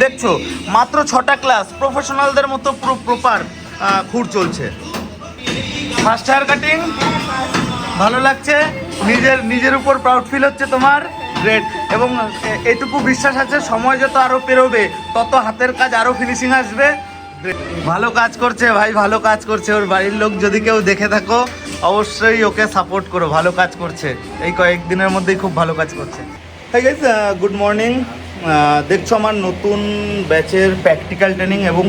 দেখছ, মাত্র ছটা ক্লাস প্রফেশনালদের মতো পুরো প্রপার খুঁড় চলছে। ফার্স্ট হেয়ার কাটিং ভালো লাগছে, নিজের নিজের উপর প্রাউড ফিল হচ্ছে তোমার গ্রেট এবং এটুকু বিশ্বাস আছে, সময় যত আরও পেরোবে, তত হাতের কাজ আরও ফিনিশিং আসবে. ভালো কাজ করছে ভাই, ভালো কাজ করছে ওর বাড়ির লোক, যদি কেউ দেখে থাকো, অবশ্যই ওকে সাপোর্ট করো, ভালো কাজ করছে। এই কয়েকদিনের মধ্যেই খুব ভালো কাজ করছে। গাইজ গুড মর্নিং দেখছ আমার নতুন ব্যাচের প্র্যাকটিক্যাল ট্রেনিং এবং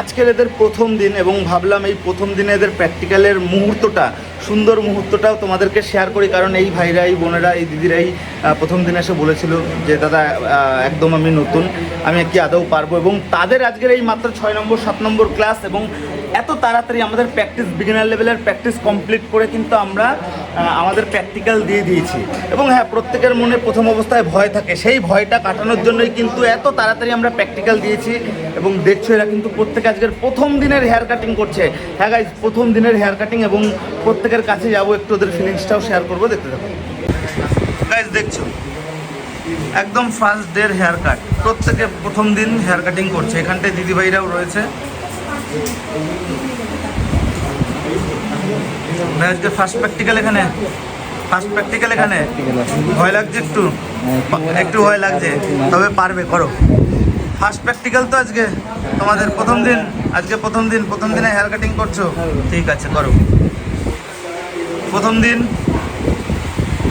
আজকের এদের প্রথম দিন এবং ভাবলাম এই প্রথম দিনে এদের প্র্যাকটিক্যালের মুহূর্তটা, সুন্দর মুহূর্তটাও তোমাদেরকে শেয়ার করি। কারণ এই ভাইরা এই বোনেরা, এই দিদিরাই প্রথম দিন এসে বলেছিল যে, দাদা একদম আমি নতুন, আমি কি আদৌ পারব? এবং তাদের আজকের এই মাত্র ছয় নম্বর, সাত নম্বর ক্লাস এবং এত তাড়াতাড়ি আমাদের প্র্যাকটিস বিগিনার লেভেলের প্র্যাকটিস কমপ্লিট করে কিন্তু আমরা আমাদের প্র্যাকটিক্যাল দিয়ে দিয়েছি। এবং হ্যাঁ প্রত্যেকের মনে প্রথম অবস্থায় ভয় থাকে। সেই ভয়টা কাটানোর জন্যই কিন্তু এত তাড়াতাড়ি আমরা প্র্যাকটিক্যাল দিয়েছি এবং দেখছ এরা কিন্তু প্রত্যেকে আজকের প্রথম দিনের হেয়ার কাটিং করছে। হ্যাঁ গাইজ প্রথম দিনের হেয়ার কাটিং এবং প্রত্যেকের কাছে যাব একটু ওদের ফিলিংসটাও শেয়ার করব, দেখতে থাকো। গাইজ দেখছ? একদম ফার্স্ট ডের হেয়ার কাট প্রত্যেকে প্রথম দিন হেয়ার কাটিং করছে। এখানটায় দিদিভাইরাও রয়েছে। আজকে ফার্স্ট প্র্যাকটিক্যাল এখানে? ফার্স্ট প্র্যাকটিক্যাল এখানে? ভয় লাগছে একটু? একটু ভয় লাগছে। তবে পারবে করো। ফার্স্ট প্র্যাকটিক্যাল তো আজকে। তোমাদের প্রথম দিন আজকে প্রথম দিন প্রথম দিনে হেয়ার কাটিং করছ? ঠিক আছে করো। প্রথম দিন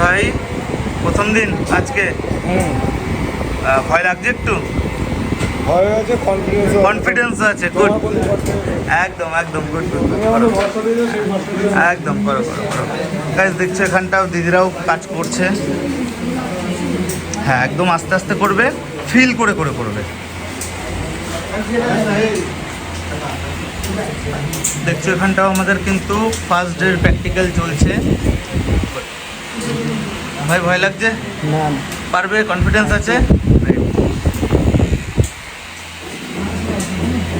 ভাই প্রথম দিন আজকে। ভয় লাগছে একটু? কনফিডেন্স আছে গুড একদম একদম গুড গুড একদম করো করো করো। গাইজ দেখছ এখানটাও দিদিরাও কাজ করছে। হ্যাঁ একদম আস্তে আস্তে করবে ফিল করে করে করবে। দেখছ এখানটাও আমাদের কিন্তু ফার্স্ট ডের প্র্যাকটিক্যাল চলছে। ভাই ভয় লাগছে? পারবে? কনফিডেন্স আছে?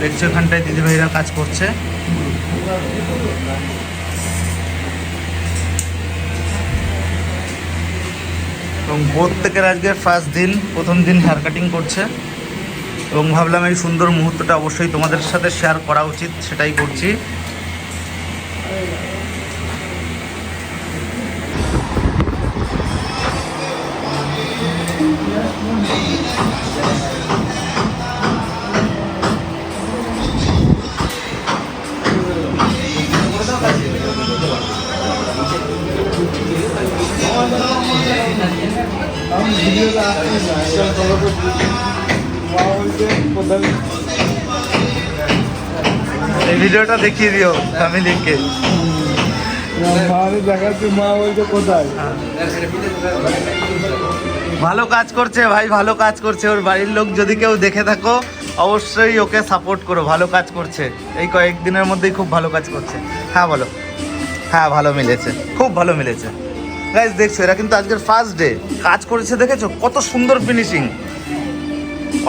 দেখছ এখানটায় দিদিভাইরা কাজ করছে। এবং প্রত্যেকের আজকে ফার্স্ট দিন, প্রথম দিন হেয়ার কাটিং করছে। এবং ভাবলাম এই সুন্দর মুহূর্তটা অবশ্যই তোমাদের সাথে শেয়ার করা উচিত, সেটাই করছি। এই ভিডিওটা দেখিয়ে দিও ফ্যামিলিকে ভালো কাজ করছে ভাই, ভালো কাজ করছে। ওর বাড়ির লোক যদি কেউ দেখে থাকো, অবশ্যই ওকে সাপোর্ট করো। ভালো কাজ করছে। এই কয়েকদিনের মধ্যেই খুব ভালো কাজ করছে। হ্যাঁ বলো। হ্যাঁ ভালো মিলেছে। খুব ভালো মিলেছে। গাইজ দেখছ, এরা কিন্তু আজকের ফার্স্ট ডে কাজ করেছে দেখেছ? কত সুন্দর ফিনিশিং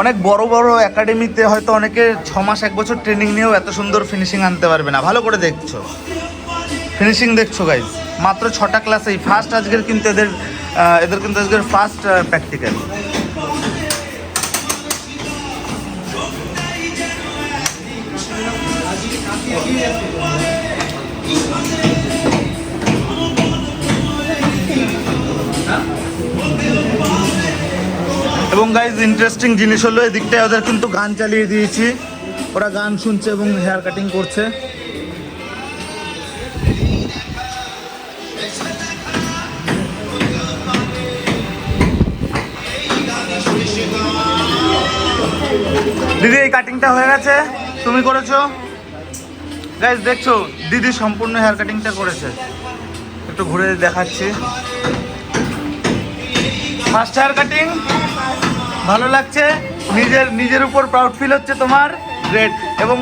অনেক বড় বড় একাডেমিতে হয়তো অনেকে ছ মাস, এক বছর ট্রেনিং নিয়েও এত সুন্দর ফিনিশিং আনতে পারবে না। ভালো করে দেখছ। ফিনিশিং দেখছ গাইজ মাত্র ছটা ক্লাসেই ফার্স্ট আজকের কিন্তু এদের এদের কিন্তু আজকের ফার্স্ট প্র্যাকটিক্যাল এবং গাইজ ইন্টারেস্টিং জিনিস হলো, এদিকটায় ওদের কিন্তু গান চালিয়ে দিয়েছি। ওরা গান শুনছে এবং হেয়ার কাটিং করছে। দিদি, এই কাটিংটা হয়ে গেছে। তুমি করেছ? গাইজ দেখছ, দিদি সম্পূর্ণ হেয়ার কাটিংটা করেছে। একটু ঘুরে দেখাচ্ছি। ফার্স্ট হেয়ার কাটিং ভালো লাগছে। নিজের নিজের উপর প্রাউড ফিল হচ্ছে তোমার। গ্রেট এবং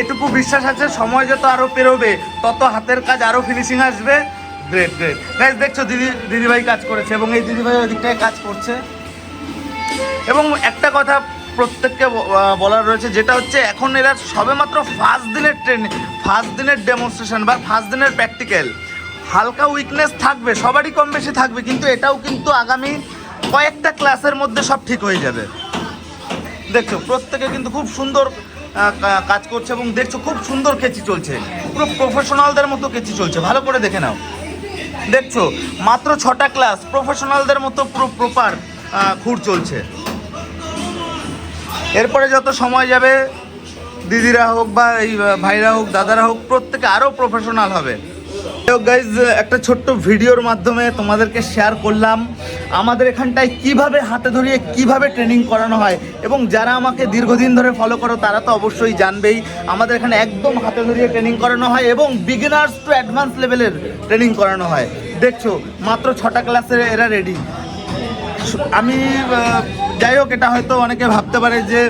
এটুকু বিশ্বাস আছে, সময় যত আরও পেরোবে, তত হাতের কাজ আরও ফিনিশিং আসবে। গ্রেট গ্রেট গাইজ দেখছ, দিদি দিদিভাই কাজ করেছে এবং এই দিদিভাই ওই কাজ করছে। এবং একটা কথা প্রত্যেককে বলার রয়েছে, যেটা হচ্ছে এখন এরা সবেমাত্র ফার্স্ট দিনের ট্রেনিং ফার্স্ট দিনের ডেমনস্ট্রেশন বা ফার্স্ট দিনের প্র্যাকটিক্যাল হালকা উইকনেস থাকবে, সবারই কম বেশি থাকবে, কিন্তু এটাও কিন্তু আগামী কয়েকটা ক্লাসের মধ্যে সব ঠিক হয়ে যাবে। দেখছ, প্রত্যেকে কিন্তু খুব সুন্দর কাজ করছে এবং দেখছ খুব সুন্দর কেচি চলছে। পুরো প্রফেশনালদের মতো কেচি চলছে। ভালো করে দেখে নাও। দেখছ, মাত্র ছটা ক্লাস প্রফেশনালদের মতো পুরো প্রপার খুঁড় চলছে। এরপরে যত সময় যাবে, দিদিরা হোক বা এই ভাইরা হোক, দাদারা হোক, প্রত্যেকে আরও প্রফেশনাল হবে। গাইজ একটা ছোট্ট ভিডিওর মাধ্যমে তোমাদেরকে শেয়ার করলাম আমাদের এখানটায় কীভাবে হাতে ধরিয়ে কীভাবে ট্রেনিং করানো হয় এবং যারা আমাকে দীর্ঘদিন ধরে ফলো করো, তারা তো অবশ্যই জানবেই আমাদের এখানে একদম হাতে ধরিয়ে ট্রেনিং করানো হয় এবং বিগিনার্স টু অ্যাডভান্স লেভেলের ট্রেনিং করানো হয়। দেখছ, মাত্র ছটা ক্লাসের এরা রেডি আমি যাই হোক, এটা হয়তো অনেকে ভাবতে পারে যে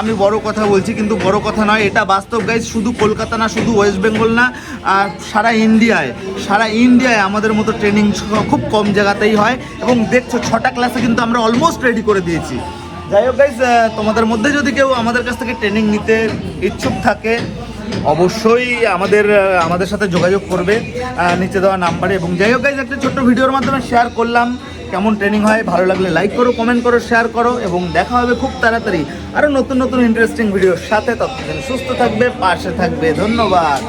আমি বড় কথা বলছি, কিন্তু বড় কথা নয়। এটা বাস্তব গাইজ শুধু কলকাতা না, শুধু ওয়েস্ট বেঙ্গল না সারা ইন্ডিয়ায় সারা ইন্ডিয়ায় আমাদের মতো ট্রেনিং খুব কম জায়গাতেই হয়। এবং দেখছ, ছটা ক্লাসে কিন্তু আমরা অলমোস্ট রেডি করে দিয়েছি। যাই হোক গাইজ তোমাদের মধ্যে যদি কেউ আমাদের কাছ থেকে ট্রেনিং নিতে ইচ্ছুক থাকে, অবশ্যই আমাদের আমাদের সাথে যোগাযোগ করবে নিচে দেওয়া নাম্বারে এবং যাই হোক গাইজ একটা ছোট্ট ভিডিওর মাধ্যমে শেয়ার করলাম। কেমন ট্রেনিং হয়, ভালো লাগলে লাইক করো কমেন্ট করো শেয়ার করো, এবং দেখা হবে খুব তাড়াতাড়ি আরও নতুন নতুন ইন্টারেস্টিং ভিডিওর সাথে। ততদিন সুস্থ থাকবে, পাশে থাকবে। ধন্যবাদ।